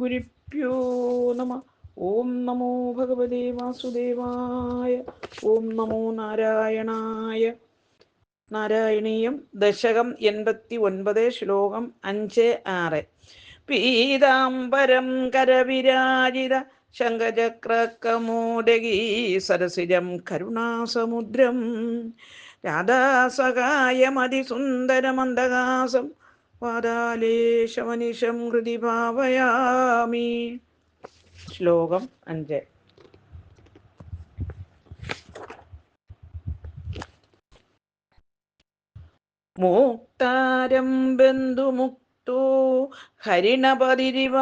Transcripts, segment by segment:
ഗുരുഭ്യോ നമ ഓം നമോ ഭഗവതേ വാസുദേവായ ഓം നമോ നാരായണായ നാരായണീയം ദശകം എൺപത്തി ഒൻപത് ശ്ലോകം അഞ്ച് ആറ്. പീതാംബരം കരവിരാജിത ശങ്കചക്രകമോദകീ സരസിജം കരുണാസമുദ്രം. രാധാസഹായമതിസുന്ദരമന്ദഹാസം പാതാലേശമനിശം ഹൃദി ഭാവയാമി. ശ്ലോകം അഞ്ച്. മോക്താരം ബന്ധുമുക്തോ ഹരിണപതിരിവ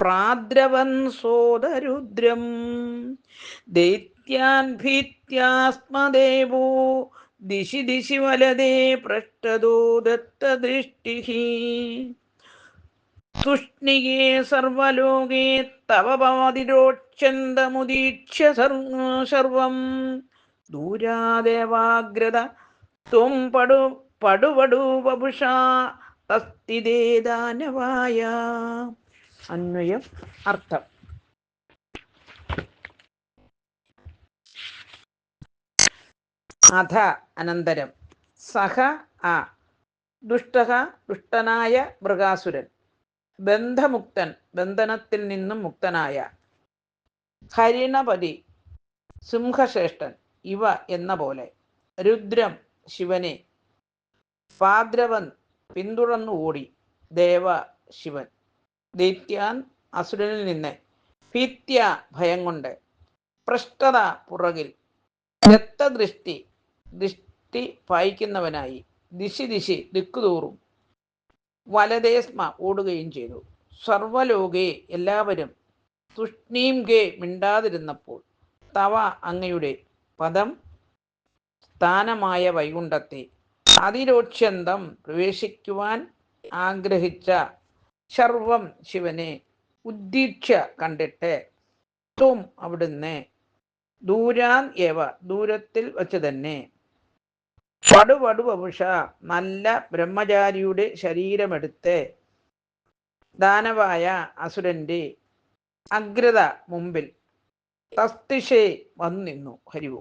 പ്രാദ്രവൻ സോദരുദ്രം. ദൈത്യാൻ ഭീത്യാസ്മദേവോ ദിശി ദിശി വലതേ പൃഷ്ടദോ ദത്തദൃഷ്ടി തുഷ്ണികേ സർവലോകേ തവ പാതിരോക്ഷന്തമുദീക്ഷ്യ സർവം. ദൂരാദേവാഗ്രത ത്വം പടു പടുപടു വപുഷാ തസ്തിദേ ദാനവായ. അന്വയം അർത്ഥം. അധ അനന്തരം. സഹ ആ ദുഷ്ട ദുഷ്ടനായ മൃഗാസുരൻ. ബന്ധമുക്തൻ ബന്ധനത്തിൽ നിന്നും മുക്തനായ. ഹരിണപതി സിംഹശ്രേഷ്ഠൻ ഇവ എന്ന പോലെ. രുദ്രം ശിവനെ. പാദ്രവൻ പിന്തുടർന്നു ഓടി. ദേവ ശിവൻ. ദൈത്യാൻ അസുരനിൽ നിന്ന്. ഭീത്യ ഭയം കൊണ്ട്. പൃഷ്ഠത പുറകിൽ. രക്തദൃഷ്ടി ദൃഷ്ടി പായിക്കുന്നവനായി ദിശി ദിശി ദിക്കുതോറും വലതേസ്മ ഓടുകയും ചെയ്തു. സർവലോകെ എല്ലാവരും തുഷ്ണീം ഗേ മിണ്ടാതിരുന്നപ്പോൾ തവ അങ്ങയുടെ പദം സ്ഥാനമായ വൈകുണ്ഠത്തെ അതിരോക്ഷ്യന്തം പ്രവേശിക്കുവാൻ ആഗ്രഹിച്ച സർവം ശിവനെ ഉദ്ദീക്ഷ കണ്ടിട്ട് ത്വം അവിടുന്ന് ദൂരാൻ ഏവ ദൂരത്തിൽ വച്ച് തന്നെ പടുപടു വപുഷ നല്ല ബ്രഹ്മചാരിയുടെ ശരീരമെടുത്ത് ദാനവായ അസുരന്റെ അഗ്രത മുമ്പിൽ തസ്തിഷേ വന്നിന്നു ഹരിവു.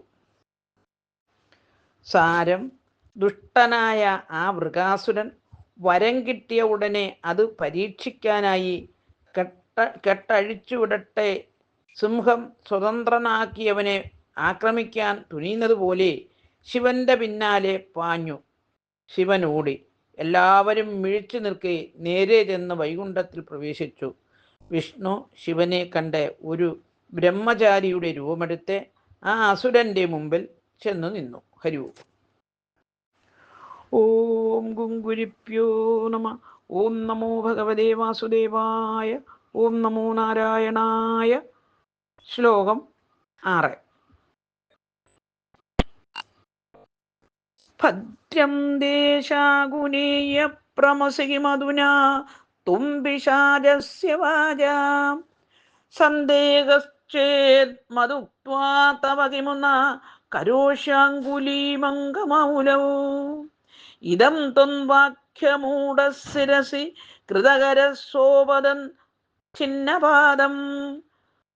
സാരം ദുഷ്ടനായ ആ മൃഗാസുരൻ വരം കിട്ടിയ ഉടനെ അത് പരീക്ഷിക്കാനായി കെട്ട കെട്ടഴിച്ചു വിടട്ടെ. സിംഹം സ്വതന്ത്രനാക്കിയവനെ ആക്രമിക്കാൻ തുനിയുന്നത് പോലെ ശിവന്റെ പിന്നാലെ പാഞ്ഞു. ശിവൻ ഓടി. എല്ലാവരും മിഴിച്ചു നിൽക്കെ നേരെ ചെന്ന് വൈകുണ്ഠത്തിൽ പ്രവേശിച്ചു. വിഷ്ണു ശിവനെ കണ്ട് ഒരു ബ്രഹ്മചാരിയുടെ രൂപമെടുത്ത് ആ അസുരന്റെ മുമ്പിൽ ചെന്നു നിന്നു. ഹരി ഓം ഗുങ്കുരിപ്യോ നമ. ഓം നമോ ഭഗവതേ വാസുദേവായ. ഓം നമോ നാരായണായ. ശ്ലോകം ആറ്. ഭദ്രം ദേശാഗുനീയ പ്രമസി മധുനാ തുംബിഷാജസ്യ വാചാം. സന്ദേഹശ്ചേത് മതുക്വാ തവ കിമുന കരോഷാങ്കുലീമംഗമൗലൗ ഇതം ത്വൻവാക്യമൂഢശിരസി കൃതകരസോപദൻ ഛിന്നപാദം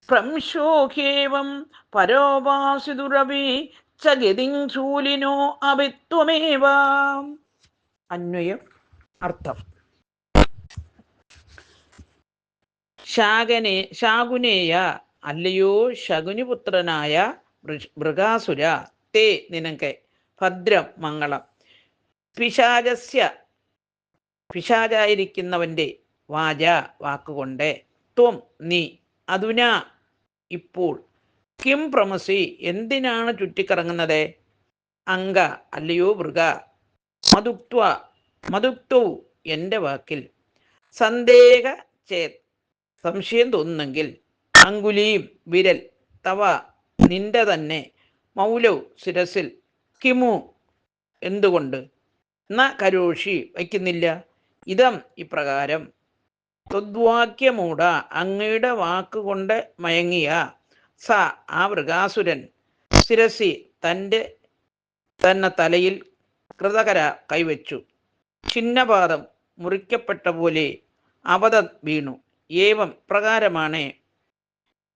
പ്രംശോഹ്യേവം പരോപാസിതുരവി ചഗതിം ശൂലിനോ അഭിത്വമേവ അന്വയം. അർത്ഥം. ശാകനെ ശാകുനേയ അല്ലയോ ശകുനിപുത്രനായ മൃഗാസുര തേ നിനക്ക് ഭദ്രം മംഗളം. പിശാചസ്യ പിശാചായിരിക്കുന്നവന്റെ വാച വാക്കുകൊണ്ട്. ത്വം നീ. അതുന ഇപ്പോൾ. കിം പ്രമസി എന്തിനാണ് ചുറ്റിക്കറങ്ങുന്നത്? അങ്ക അല്ലയോ മൃഗ മതുക്വ മതുക്തൗ എന്റെ വാക്കിൽ. സന്ദേഹ ചേത് സംശയം തോന്നുന്നെങ്കിൽ. അങ്കുലിയും വിരൽ തവ നിന്റെ തന്നെ. മൗലൗ ശിരസിൽ. കിമു എന്തുകൊണ്ട്? ന കരോഷി വയ്ക്കുന്നില്ല. ഇതം ഇപ്രകാരം. തദ്വാക്യമൂട അങ്ങയുടെ വാക്കുകൊണ്ട് മയങ്ങിയ സ ആ മൃഗാസുരൻ ശിരസി തന്റെ തന്നെ തലയിൽ കൃതകര കൈവച്ചു. ചിഹ്നപാദം മുറിക്കപ്പെട്ട പോലെ അവത വീണു. ഏവം പ്രകാരമാണ്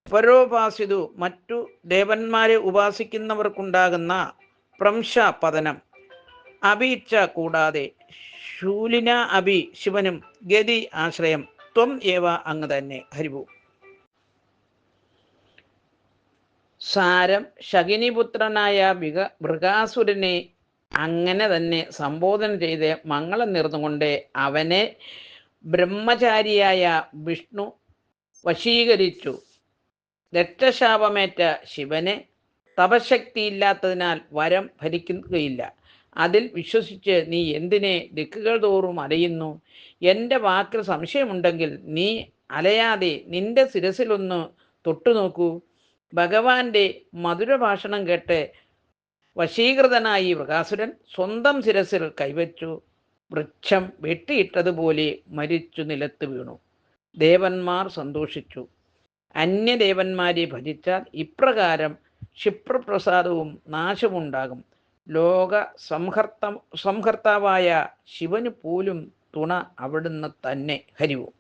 പരോപാസിതു മറ്റു ദേവന്മാരെ ഉപാസിക്കുന്നവർക്കുണ്ടാകുന്ന പ്രംശ പതനം അഭിയിച്ഛ കൂടാതെ ശൂലിന അഭി ശിവനും ഗതി ആശ്രയം. ത്വം ഏവ അങ്ങ് തന്നെ. ഹരിവു സാരം ശകിനിപുത്രനായ വിക മൃഗാസുരനെ അങ്ങനെ തന്നെ സംബോധന ചെയ്ത് മംഗളം നേർന്നുകൊണ്ട് അവനെ ബ്രഹ്മചാരിയായ വിഷ്ണു വശീകരിച്ചു. രക്തശാപമേറ്റ ശിവനെ തപശക്തിയില്ലാത്തതിനാൽ വരം ഭരിക്കുകയില്ല. അതിൽ വിശ്വസിച്ച് നീ എന്തിനെ ദിക്കുകൾ തോറും അലയുന്നു? എന്റെ വാക്കിൽ സംശയമുണ്ടെങ്കിൽ നീ അലയാതെ നിന്റെ ശിരസിലൊന്ന് തൊട്ടു നോക്കൂ ഭഗവാന്റെ മധുരഭാഷണം കേട്ട് വശീകൃതനായി വൃകാസുരൻ സ്വന്തം ശിരസിൽ കൈവച്ചു വൃക്ഷം വെട്ടിയിട്ടതുപോലെ മരിച്ചു നിലത്ത് വീണു. ദേവന്മാർ സന്തോഷിച്ചു. അന്യദേവന്മാരെ ഭജിച്ചാൽ ഇപ്രകാരം ക്ഷിപ്രപ്രസാദവും നാശമുണ്ടാകും. ലോക സംഹർത്ത സംഹർത്താവായ ശിവന് പോലും തുണ അവിടുന്ന് തന്നെ ഹരിവും.